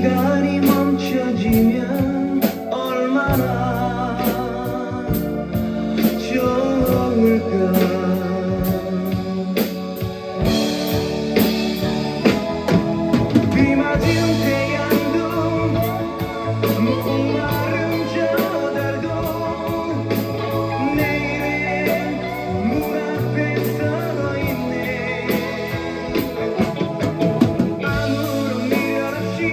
시간이 멈춰지면 얼마나 좋을까. 비 맞은 태양 Senhor.